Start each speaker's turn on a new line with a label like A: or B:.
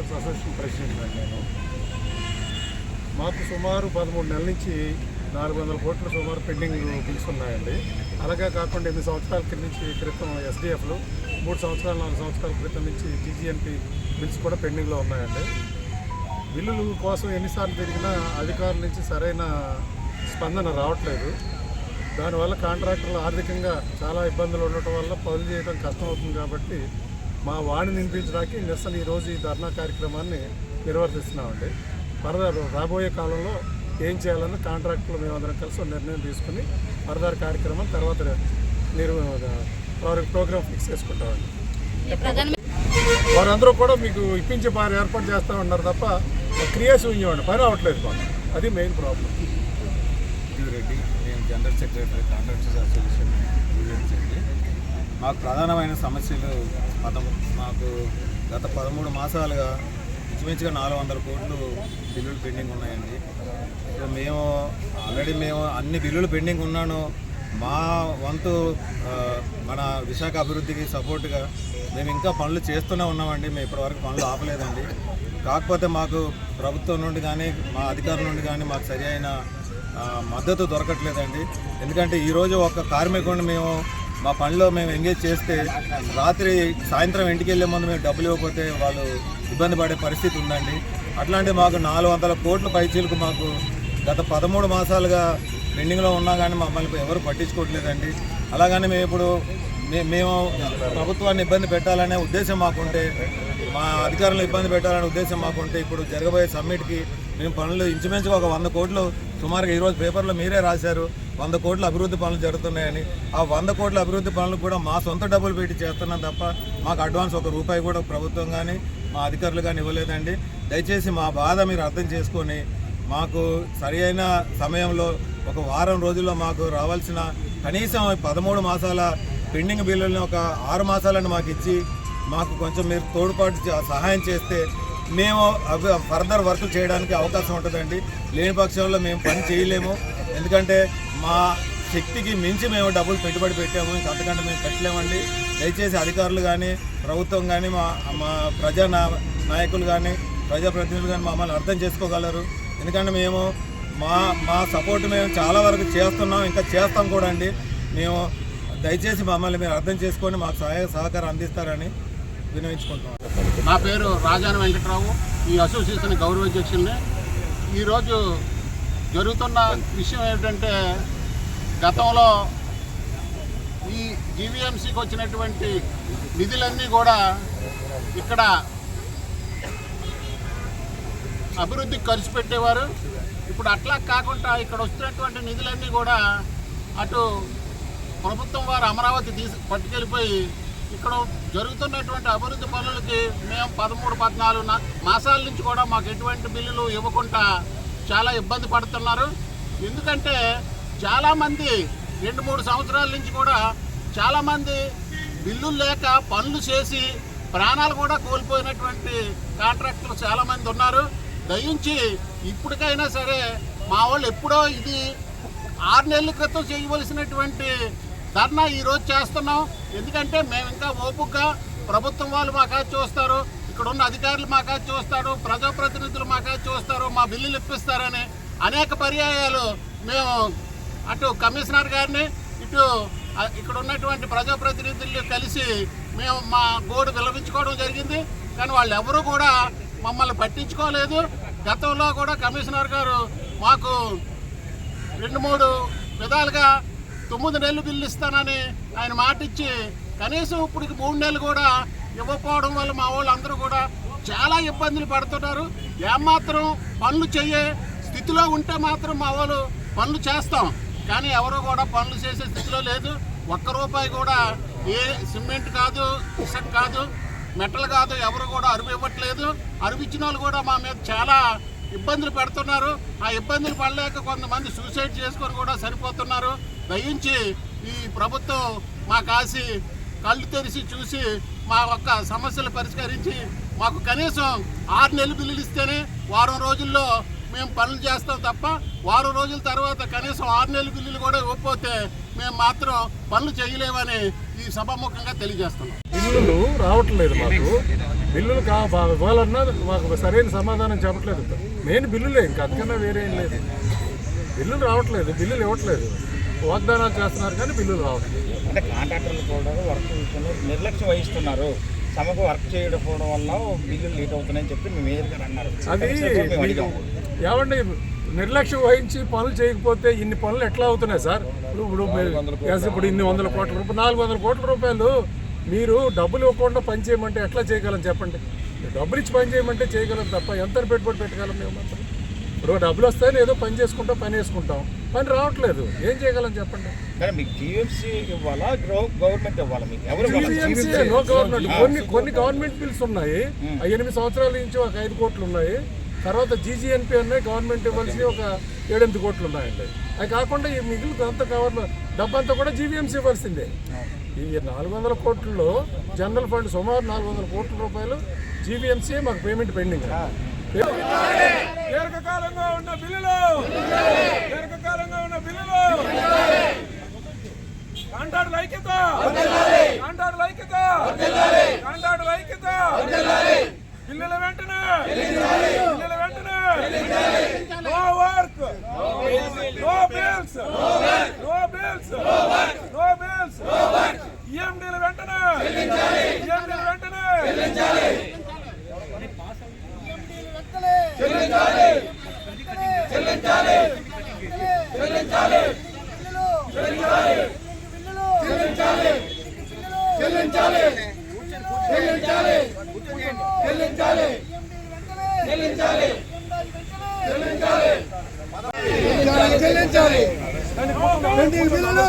A: Association president నేను మాకు సుమారు పదమూడు నెలల నుంచి నాలుగు వందల కోట్ల సుమారు పెండింగ్ బిల్స్ ఉన్నాయండి అలాగే కాకుండా ఎనిమిది సంవత్సరాల కింద నుంచి క్రితం ఎస్డిఎఫ్లు మూడు సంవత్సరాలు నాలుగు సంవత్సరాల క్రితం నుంచి జీజీఎన్పి బిల్స్ కూడా పెండింగ్లో ఉన్నాయండి. బిల్లుల కోసం ఎన్నిసార్లు తిరిగినా అధికారుల నుంచి సరైన స్పందన రావట్లేదు. దానివల్ల కాంట్రాక్టర్లు ఆర్థికంగా చాలా ఇబ్బందులు ఉండటం వల్ల పనులు చేయడం కష్టం అవుతుంది కాబట్టి మా వాణి నింపించడానికి నిరసన ఈరోజు ఈ ధర్నా కార్యక్రమాన్ని నిర్వర్తిస్తున్నామండి. ఫర్దర్ రాబోయే కాలంలో ఏం చేయాలని కాంట్రాక్టర్లు మేమందరం కలిసి నిర్ణయం తీసుకుని ఫర్దర్ కార్యక్రమం తర్వాత ప్రోగ్రామ్ ఫిక్స్ చేసుకుంటామండి. వారందరూ కూడా మీకు ఇప్పించే పని ఏర్పాటు చేస్తామన్నారు తప్ప క్రియేషన్ ఇవ్వండి పని అవ్వట్లేదు మాకు. అది మెయిన్ ప్రాబ్లం.
B: రెడ్డి నేను general secretary contractors association unions అండి మాకు ప్రధానమైన సమస్యలు పదము మాకు గత పదమూడు మాసాలుగా ఇంచుమించుగా నాలుగు వందల కోట్లు బిల్లులు పెండింగ్ ఉన్నాయండి. సో మేము ఆల్రెడీ మేము అన్ని బిల్లులు పెండింగ్ ఉన్నాను. మా వంతు మన విశాఖ అభివృద్ధికి సపోర్ట్గా మేము ఇంకా పనులు చేస్తూనే ఉన్నామండి. మేము ఇప్పటివరకు పనులు ఆపలేదండి. కాకపోతే మాకు ప్రభుత్వం నుండి కానీ మా అధికారుల నుండి కానీ మాకు సరి అయిన మద్దతు దొరకట్లేదండి. ఎందుకంటే ఈరోజు ఒక కార్మికుడిని మేము మా పనిలో మేము ఎంగేజ్ చేస్తే రాత్రి సాయంత్రం ఇంటికి వెళ్ళే ముందు మేము డబ్బులు ఇవ్వకపోతే వాళ్ళు ఇబ్బంది పడే పరిస్థితి ఉందండి. అట్లాంటి మాకు నాలుగు వందల కోట్ల పైచీలకు మాకు గత పదమూడు మాసాలుగా పెండింగ్లో ఉన్నా కానీ మమ్మల్ని ఎవరు పట్టించుకోవట్లేదండి. అలాగని మేము ఇప్పుడు మేము ప్రభుత్వాన్ని ఇబ్బంది పెట్టాలనే ఉద్దేశం మాకుంటే మా అధికారులు ఇబ్బంది పెట్టాలనే ఉద్దేశం మాకుంటే ఇప్పుడు జరగబోయే సమ్మిట్కి మేము పనులు ఇంచుమించుగా ఒక వంద కోట్లు సుమారుగా ఈరోజు పేపర్లో మీరే రాశారు వంద కోట్ల అభివృద్ధి పనులు జరుగుతున్నాయని. ఆ వంద కోట్ల అభివృద్ధి పనులు కూడా మా సొంత డబ్బులు పెట్టి చేస్తున్నాం తప్ప మాకు అడ్వాన్స్ ఒక రూపాయి కూడా ప్రభుత్వం కానీ మా అధికారులు కానీ ఇవ్వలేదండి. దయచేసి మా బాధ మీరు అర్థం చేసుకొని మాకు సరి అయిన సమయంలో ఒక వారం రోజుల్లో మాకు రావాల్సిన కనీసం పదమూడు మాసాల పెండింగ్ బిల్లులను ఒక ఆరు మాసాలను మాకు ఇచ్చి మాకు కొంచెం మీరు తోడ్పాటు చే- సహాయం చేస్తే మేము ఫర్దర్ వర్క్ చేయడానికి అవకాశం ఉంటుందండి. లేని పక్షంలో మేము పని చేయలేము. ఎందుకంటే మా శక్తికి మించి మేము డబ్బులు పెట్టుబడి పెట్టాము. ఇంకా అంతకంటే మేము పెట్టలేమండి. దయచేసి అధికారులు కానీ ప్రభుత్వం కానీ మా మా ప్రజా నాయకులు కానీ ప్రజాప్రతినిధులు కానీ మమ్మల్ని అర్థం చేసుకోగలరు. ఎందుకంటే మేము మా మా సపోర్ట్ మేము చాలా వరకు చేస్తున్నాం. ఇంకా చేస్తాం కూడా అండి. మేము దయచేసి మమ్మల్ని మీరు అర్థం చేసుకొని మాకు సహాయ సహకారం అందిస్తారని వినియోగించుకుంటున్నాం
C: నా పేరు రాజాన వెంకట్రావు. ఈ అసోసియేషన్ గౌరవాధ్యక్షుల్ని ఈరోజు జరుగుతున్న విషయం ఏమిటంటే గతంలో ఈ జీవీఎంసీకి వచ్చినటువంటి నిధులన్నీ కూడా ఇక్కడ అభివృద్ధికి ఖర్చు పెట్టేవారు. ఇప్పుడు అట్లా కాకుండా ఇక్కడ వస్తున్నటువంటి నిధులన్నీ కూడా అటు ప్రభుత్వం వారు అమరావతి తీసి పట్టుకెళ్ళిపోయి ఇక్కడ జరుగుతున్నటువంటి అభివృద్ధి పనులకి మేము పదమూడు పద్నాలుగు నా- మాసాల నుంచి కూడా మాకు ఎటువంటి బిల్లులు ఇవ్వకుండా చాలా ఇబ్బంది పడుతున్నారు. ఎందుకంటే చాలామంది రెండు మూడు సంవత్సరాల నుంచి కూడా చాలామంది బిల్లులు లేక పనులు చేసి ప్రాణాలు కూడా కోల్పోయినటువంటి కాంట్రాక్టర్లు చాలామంది ఉన్నారు. దయించి ఇప్పటికైనా సరే మా వాళ్ళు ఎప్పుడో ఇది ఆరు నెలల క్రితం చేయవలసినటువంటి ధర్నా ఈరోజు చేస్తున్నాం. ఎందుకంటే మేము ఇంకా ఓపుగా ప్రభుత్వం వాళ్ళు మాకా చూస్తారు. ఇక్కడున్న అధికారులు మాకా చూస్తారు. ప్రజాప్రతినిధులు మాకా చూస్తారు. మా బిల్లులు ఇప్పిస్తారని అనేక పర్యాయాలు మేము అటు కమిషనర్ గారిని ఇటు ఇక్కడ ఉన్నటువంటి ప్రజాప్రతినిధులు కలిసి మేము మా గోడు విలపించుకోవడం జరిగింది. కానీ వాళ్ళు ఎవరూ కూడా మమ్మల్ని పట్టించుకోలేదు. గతంలో కూడా కమిషనర్ గారు మాకు రెండు మూడు విధాలుగా తొమ్మిది నెలలు బిల్లు ఇస్తానని ఆయన మాట ఇచ్చి కనీసం ఇప్పటికి మూడు నెలలు కూడా ఇవ్వకపోవడం వల్ల మా వాళ్ళు అందరూ కూడా చాలా ఇబ్బందులు పడుతున్నారు. ఏమాత్రం పనులు చెయ్యే స్థితిలో ఉంటే మాత్రం మా వాళ్ళు పనులు చేస్తాం. కానీ ఎవరు కూడా పనులు చేసే స్థితిలో లేదు. ఒక్క రూపాయి కూడా ఏ సిమెంట్ కాదు ఇసక్ కాదు మెటల్ కాదు ఎవరు కూడా అరువు ఇవ్వట్లేదు. అరువు ఇచ్చిన వాళ్ళు కూడా మా మీద చాలా ఇబ్బందులు పెడుతున్నారు. ఆ ఇబ్బందులు పడలేక కొంతమంది సూసైడ్ చేసుకొని కూడా సరిపోతున్నారు. దయించి ఈ ప్రభుత్వం మా కాసి కళ్ళు తెరిచి చూసి మా యొక్క సమస్యలు పరిష్కరించి మాకు కనీసం ఆరు నెలలు బిల్లులు ఇస్తేనే వారం రోజుల్లో మేము పనులు చేస్తాం తప్ప వారం రోజుల తర్వాత కనీసం ఆరు నెలల బిల్లులు కూడా ఇవ్వకపోతే మేము మాత్రం పనులు చేయలేమని ఈ సభాముఖంగా తెలియజేస్తున్నాం.
A: బిల్లులు రావట్లేదు మాకు. బిల్లులు కా ఇవ్వాలన్నా మాకు సరైన సమాధానం చెప్పట్లేదు. మెయిన్ బిల్లులే ఇంకా అందుకన్నా వేరే ఏం లేదు. బిల్లులు రావట్లేదు బిల్లులు ఇవ్వట్లేదు. వాగ్దానాలు చేస్తున్నారు కానీ బిల్లులు రావట్లేదు.
D: అంటే కాంట్రాక్టర్లు కూడా వర్క్ విషయంలో నిర్లక్ష్యం వహిస్తున్నారు. సమకు వర్క్ చేయకపోవడం వల్ల బిల్లులు లేట్ అవుతున్నాయని చెప్పి మేము ఏదైనా అన్నారు.
A: అది. ఏమండి నిర్లక్ష్యం వహించి పనులు చేయకపోతే ఇన్ని పనులు ఎట్లా అవుతున్నాయి సార్? ఇప్పుడు ఇప్పుడు ఇన్ని వందల కోట్ల రూపాయలు నాలుగు వందల కోట్ల రూపాయలు మీరు డబ్బులు ఇవ్వకుండా పని చేయమంటే ఎట్లా చేయగలం చెప్పండి? డబ్బులు ఇచ్చి పని చేయమంటే చేయగలం తప్ప ఎంత పెట్టుబడి పెట్టగలం మేము మాత్రం? ఇప్పుడు డబ్బులు వస్తాయని ఏదో పని చేసుకుంటాం పని వేసుకుంటాం పని రావట్లేదు. ఏం చేయగలం చెప్పండి?
D: కానీ మీకు జిఎంసీ ఇవ్వాలా? గ్రౌ- గవర్నమెంట్ ఇవ్వాలా మీకు? ఎవరు ఇవ్వాలి?
A: GVMCA, నో గవర్నమెంట్ కొన్ని కొన్ని గవర్నమెంట్ బిల్స్ ఉన్నాయి. ఆ ఎనిమిది సంవత్సరాల నుంచి ఒక ఐదు కోట్లు ఉన్నాయి. తర్వాత జీజీఎన్పీ ఉన్నాయి గవర్నమెంట్ ఇవ్వాల్సి ఒక ఏడెనిమిది కోట్లు ఉన్నాయండి. అవి కాకుండా ఈ మిగిలిన అంతా గవర్నమెంట్ డబ్బంతా కూడా జీవీఎంసీ ఇవ్వాల్సిందే. ఈ నాలుగు వందల కోట్లలో జనరల్ ఫండ్ సుమారు నాలుగు వందల కోట్ల రూపాయలు జీవీఎంసీ మాకు పేమెంట్ పెండింగ్.
E: దీర్ఘకాలంగా ఉన్న బిల్లులు. దీర్ఘకాలంగా ఉన్న బిల్లులు. కాంటాడు ఐక్యత కాంటాడు ఐక్యత కాంటాడు ఐక్యత బిల్లుల వెంటనే. బిల్లుల వెంటనే. No work no bills no bills no bills ఈఎండీల వెంటనే. ఈఎండీల వెంటనే.
F: చెల్లించాలి చెల్లించాలి
E: చెల్లించాలి చెల్లించాలి చెల్లించాలి చెల్లించాలి చెల్లించాలి చెల్లించాలి చెల్లించాలి చెల్లించాలి పెండింగ్ బిల్లులు